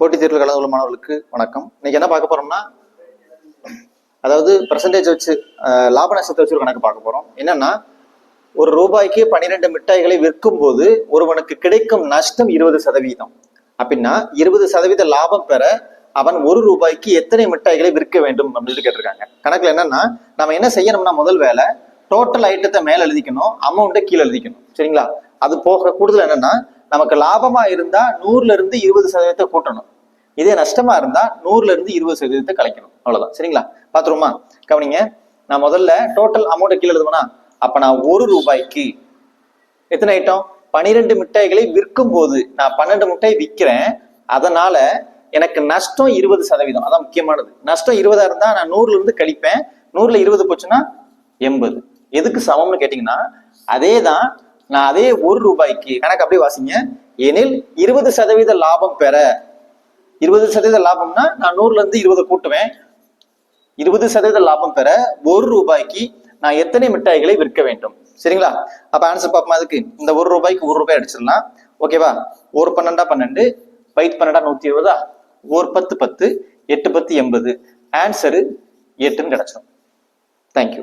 போட்டித் தேர்வில் கலந்து கொள்ளும் மாணவர்களுக்கு வணக்கம். இன்னைக்கு என்ன பார்க்க போறோம்னா அதாவது பர்சன்டேஜ் வச்சு லாப நஷ்டத்தை வச்சு ஒரு கணக்கு பார்க்க போறோம். என்னன்னா ஒரு ரூபாய்க்கு பன்னிரெண்டு மிட்டாய்களை விற்கும் போது ஒருவனுக்கு கிடைக்கும் நஷ்டம் இருபது சதவீதம். அப்படின்னா இருபது சதவீத லாபம் பெற அவன் ஒரு ரூபாய்க்கு எத்தனை மிட்டாய்களை விற்க வேண்டும் அப்படின்னு கேட்டிருக்காங்க. கணக்குல என்னன்னா நம்ம என்ன செய்யணும்னா முதல் வேலை டோட்டல் ஐட்டத்தை மேல எழுதிக்கணும் அமௌண்ட்டை கீழே எழுதிக்கணும். சரிங்களா? அது போக கூடுதல் என்னன்னா நமக்கு லாபமா இருந்தா நூறுல இருந்து இருபது சதவீதத்தை கூட்டணும். இதே நஷ்டமா இருந்தா நூறுல இருந்து இருபது சதவீதத்தை கழிக்கணும் அவ்வளவுதான். சரிங்களா? பாத்துருமா கவனிங்க. நான் முதல்ல டோட்டல் அமௌண்ட்டை கீழே எழுதுவேனா அப்ப நான் ஒரு ரூபாய்க்கு எத்தனை ஐட்டம் பனிரெண்டு மிட்டாய்களை விற்கும் போது நான் பன்னெண்டு மிட்டாய் விற்கிறேன் அதனால எனக்கு நஷ்டம் இருபது சதவீதம். அதான் முக்கியமானது. நஷ்டம் இருபதா இருந்தா நான் நூறுல இருந்து கழிப்பேன். நூறுல இருபது போச்சுன்னா எண்பது. எதுக்கு சமம்னு கேட்டீங்கன்னா அதே தான் நான் அதே ஒரு ரூபாய்க்கு கணக்கு அப்படியே வாசிங்க. எனில் இருபது சதவீத லாபம் பெற. இருபது சதவீத லாபம்னா நான் நூறுல இருந்து இருபது கூட்டுவேன். இருபது சதவீத லாபம் பெற ஒரு ரூபாய்க்கு நான் எத்தனை மிட்டாய்களை விற்க வேண்டும்? சரிங்களா? அப்ப ஆன்சர் பார்ப்போம் அதுக்கு? இந்த ஒரு ரூபாய்க்கு ஒரு ரூபாய் அடிச்சிடலாம். ஓகேவா ஒரு பன்னெண்டா பன்னெண்டு பைத் பன்னெண்டா நூத்தி இருபதா ஒரு பத்து பத்து எட்டு பத்து எண்பது. ஆன்சரு எட்டுன்னு கிடைச்சிடும். தேங்க்யூ